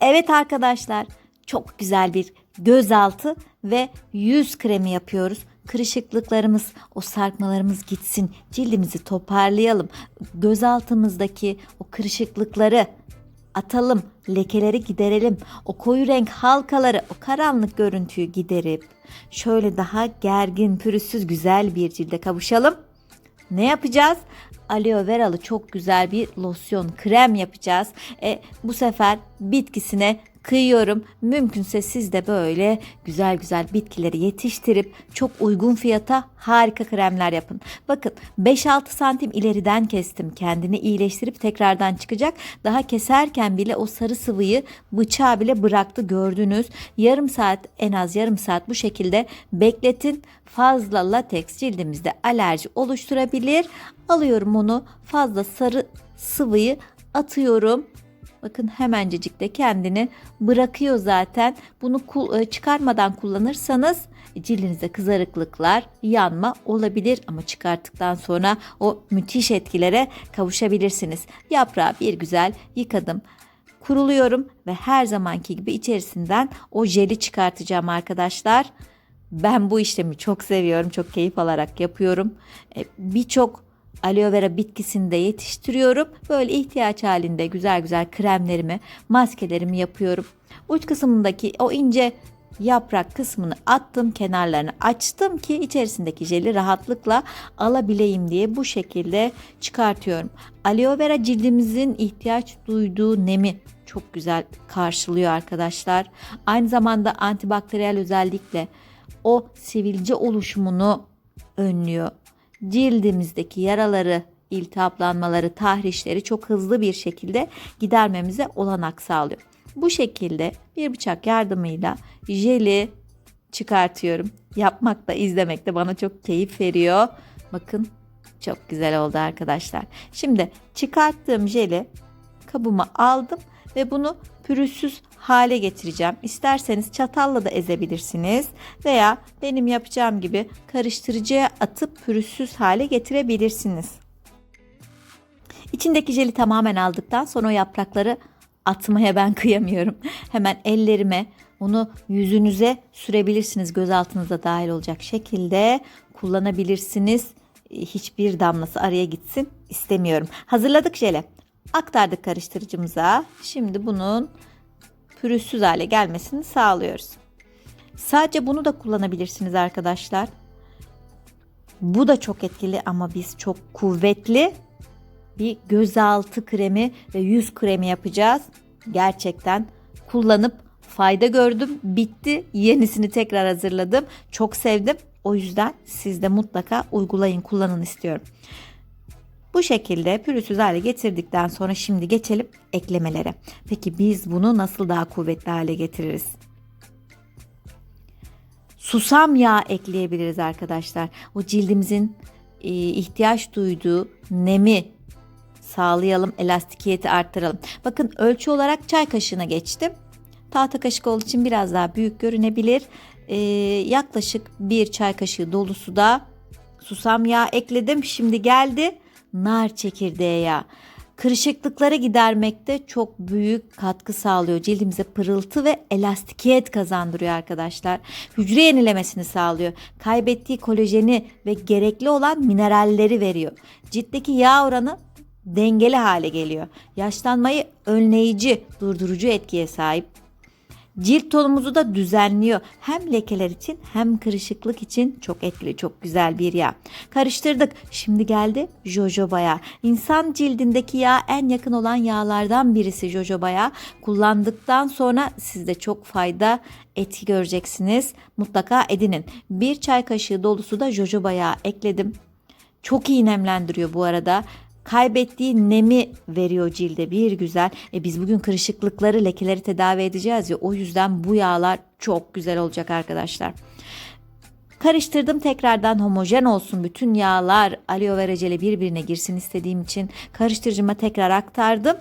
Evet arkadaşlar çok güzel bir gözaltı ve yüz kremi yapıyoruz. Kırışıklıklarımız, o sarkmalarımız gitsin. Cildimizi toparlayalım. Gözaltımızdaki o kırışıklıkları atalım. Lekeleri giderelim. O koyu renk halkaları, o karanlık görüntüyü giderip şöyle daha gergin, pürüzsüz güzel bir cilde kavuşalım. Ne yapacağız? Aloe veralı çok güzel bir losyon, krem yapacağız. E, bu sefer bitkisine kıyıyorum. Mümkünse siz de böyle güzel güzel bitkileri yetiştirip çok uygun fiyata harika kremler yapın. Bakın 5-6 santim ileriden kestim. Kendini iyileştirip tekrardan çıkacak. Daha keserken bile o sarı sıvıyı bıçağı bile bıraktı gördünüz. Yarım saat en az yarım saat bu şekilde bekletin. Fazla lateks cildimizde alerji oluşturabilir. Alıyorum onu fazla sarı sıvıyı atıyorum. Bakın hemencecik de kendini bırakıyor zaten. Bunu e, çıkarmadan kullanırsanız cildinizde kızarıklıklar, yanma olabilir ama çıkarttıktan sonra o müthiş etkilere kavuşabilirsiniz. Yaprağı bir güzel yıkadım. Kuruluyorum ve her zamanki gibi içerisinden o jeli çıkartacağım arkadaşlar. Ben bu işlemi çok seviyorum. Çok keyif alarak yapıyorum. E, Birçok aloe vera bitkisini de yetiştiriyorum. Böyle ihtiyaç halinde güzel güzel kremlerimi, maskelerimi yapıyorum. Uç kısmındaki o ince yaprak kısmını attım, kenarlarını açtım ki içerisindeki jeli rahatlıkla alabileyim diye bu şekilde çıkartıyorum. Aloe vera cildimizin ihtiyaç duyduğu nemi çok güzel karşılıyor arkadaşlar. Aynı zamanda antibakteriyel özellikle o sivilce oluşumunu önlüyor. Cildimizdeki yaraları, iltihaplanmaları, tahrişleri çok hızlı bir şekilde gidermemize olanak sağlıyor. Bu şekilde bir bıçak yardımıyla jeli çıkartıyorum. Yapmak da izlemek de bana çok keyif veriyor. Bakın çok güzel oldu arkadaşlar. Şimdi çıkarttığım jeli kabıma aldım ve bunu pürüzsüz hale getireceğim. İsterseniz çatalla da ezebilirsiniz veya benim yapacağım gibi karıştırıcıya atıp pürüzsüz hale getirebilirsiniz. İçindeki jeli tamamen aldıktan sonra o yaprakları atmaya ben kıyamıyorum. Hemen ellerime onu yüzünüze sürebilirsiniz. Göz altınıza dahil olacak şekilde kullanabilirsiniz. Hiçbir damlası araya gitsin istemiyorum. Hazırladık jeli. Aktardık karıştırıcımıza. Şimdi bunun pürüzsüz hale gelmesini sağlıyoruz. Sadece bunu da kullanabilirsiniz arkadaşlar. Bu da çok etkili ama biz çok kuvvetli bir gözaltı kremi ve yüz kremi yapacağız. Gerçekten kullanıp fayda gördüm. Bitti. Yenisini tekrar hazırladım. Çok sevdim. O yüzden siz de mutlaka uygulayın, kullanın istiyorum. Bu şekilde pürüzsüz hale getirdikten sonra şimdi geçelim eklemelere. Peki biz bunu nasıl daha kuvvetli hale getiririz? Susam yağı ekleyebiliriz arkadaşlar. O cildimizin e, ihtiyaç duyduğu nemi sağlayalım, elastikiyeti arttıralım. Bakın ölçü olarak çay kaşığına geçtim. Tahta kaşık olduğu için biraz daha büyük görünebilir. E, yaklaşık bir çay kaşığı dolusu da susam yağı ekledim. Şimdi geldi nar çekirdeği yağı. Kırışıklıkları gidermekte çok büyük katkı sağlıyor. Cildimize pırıltı ve elastikiyet kazandırıyor arkadaşlar. Hücre yenilemesini sağlıyor. Kaybettiği kolajeni ve gerekli olan mineralleri veriyor. Ciltteki yağ oranı dengeli hale geliyor. Yaşlanmayı önleyici, durdurucu etkiye sahip. Cilt tonumuzu da düzenliyor. Hem lekeler için hem kırışıklık için çok etkili, çok güzel bir yağ. Karıştırdık. Şimdi geldi jojoba yağı. İnsan cildindeki yağ en yakın olan yağlardan birisi jojoba yağı. Kullandıktan sonra sizde çok fayda etki göreceksiniz. Mutlaka edinin. Bir çay kaşığı dolusu da jojoba yağı ekledim. Çok iyi nemlendiriyor bu arada kaybettiği nemi veriyor cilde bir güzel. E biz bugün kırışıklıkları, lekeleri tedavi edeceğiz ya o yüzden bu yağlar çok güzel olacak arkadaşlar. Karıştırdım tekrardan homojen olsun bütün yağlar aloe vera jeli birbirine girsin istediğim için karıştırıcıma tekrar aktardım.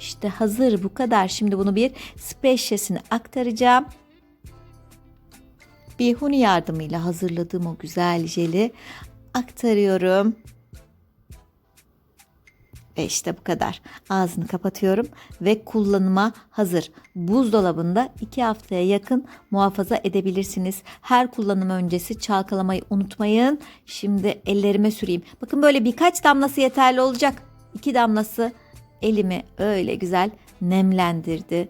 İşte hazır bu kadar. Şimdi bunu bir speşyesine aktaracağım. Bir huni yardımıyla hazırladığım o güzel jeli aktarıyorum Ve işte bu kadar. Ağzını kapatıyorum ve kullanıma hazır. Buzdolabında 2 haftaya yakın muhafaza edebilirsiniz. Her kullanım öncesi çalkalamayı unutmayın. Şimdi ellerime süreyim. Bakın böyle birkaç damlası yeterli olacak. 2 damlası elimi öyle güzel nemlendirdi.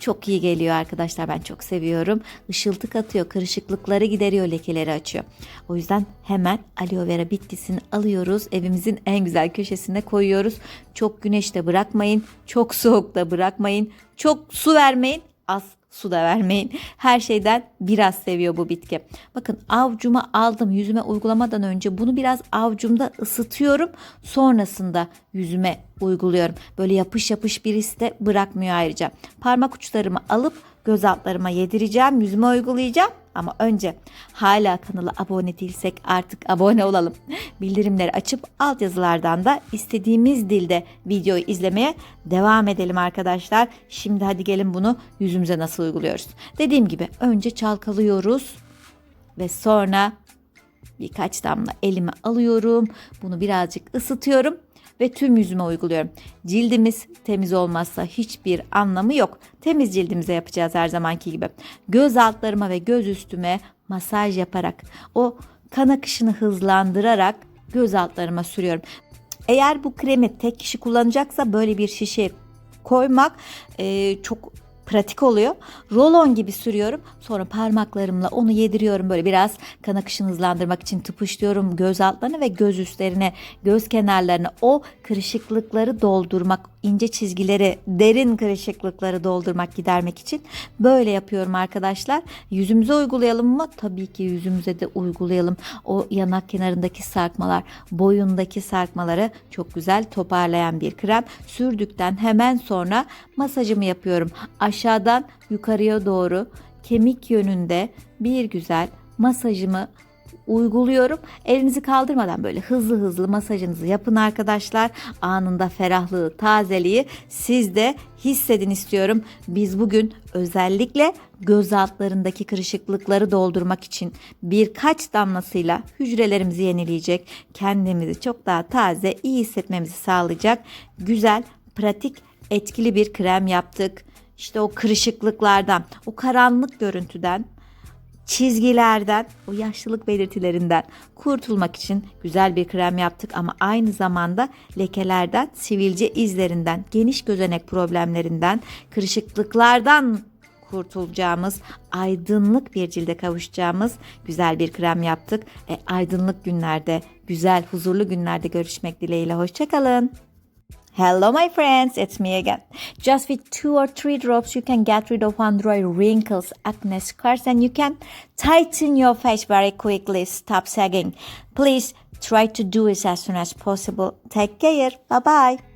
Çok iyi geliyor arkadaşlar ben çok seviyorum. Işıltı katıyor, kırışıklıkları gideriyor, lekeleri açıyor. O yüzden hemen aloe vera bitkisini alıyoruz. Evimizin en güzel köşesine koyuyoruz. Çok güneşte bırakmayın, çok soğukta bırakmayın, çok su vermeyin, az su da vermeyin. Her şeyden biraz seviyor bu bitki. Bakın avcuma aldım yüzüme uygulamadan önce bunu biraz avcumda ısıtıyorum. Sonrasında yüzüme uyguluyorum. Böyle yapış yapış birisi de bırakmıyor ayrıca. Parmak uçlarımı alıp göz altlarıma yedireceğim. Yüzüme uygulayacağım. Ama önce hala kanala abone değilsek artık abone olalım. Bildirimleri açıp altyazılardan da istediğimiz dilde videoyu izlemeye devam edelim arkadaşlar. Şimdi hadi gelin bunu yüzümüze nasıl uyguluyoruz. Dediğim gibi önce çalkalıyoruz ve sonra birkaç damla elime alıyorum. Bunu birazcık ısıtıyorum ve tüm yüzüme uyguluyorum. Cildimiz temiz olmazsa hiçbir anlamı yok. Temiz cildimize yapacağız her zamanki gibi. Göz altlarıma ve göz üstüme masaj yaparak o kan akışını hızlandırarak göz altlarıma sürüyorum. Eğer bu kremi tek kişi kullanacaksa böyle bir şişe koymak e, çok pratik oluyor. Rolon gibi sürüyorum. Sonra parmaklarımla onu yediriyorum böyle biraz kan akışını hızlandırmak için tıpışlıyorum göz altlarına ve göz üstlerine, göz kenarlarına o kırışıklıkları doldurmak, ince çizgileri, derin kırışıklıkları doldurmak, gidermek için böyle yapıyorum arkadaşlar. Yüzümüze uygulayalım mı? Tabii ki yüzümüze de uygulayalım. O yanak kenarındaki sarkmalar, boyundaki sarkmaları çok güzel toparlayan bir krem. Sürdükten hemen sonra masajımı yapıyorum. Aşağıdan yukarıya doğru kemik yönünde bir güzel masajımı uyguluyorum. Elinizi kaldırmadan böyle hızlı hızlı masajınızı yapın arkadaşlar. Anında ferahlığı, tazeliği siz de hissedin istiyorum. Biz bugün özellikle göz altlarındaki kırışıklıkları doldurmak için birkaç damlasıyla hücrelerimizi yenileyecek, kendimizi çok daha taze, iyi hissetmemizi sağlayacak güzel, pratik, etkili bir krem yaptık. İşte o kırışıklıklardan, o karanlık görüntüden çizgilerden, o yaşlılık belirtilerinden kurtulmak için güzel bir krem yaptık ama aynı zamanda lekelerden, sivilce izlerinden, geniş gözenek problemlerinden, kırışıklıklardan kurtulacağımız, aydınlık bir cilde kavuşacağımız güzel bir krem yaptık. E, aydınlık günlerde, güzel, huzurlu günlerde görüşmek dileğiyle. Hoşçakalın. Hello, my friends, it's me again. Just with two or three drops, you can get rid of under-eye wrinkles, acne scars, and you can tighten your face very quickly. Stop sagging. Please try to do it as soon as possible. Take care. Bye bye.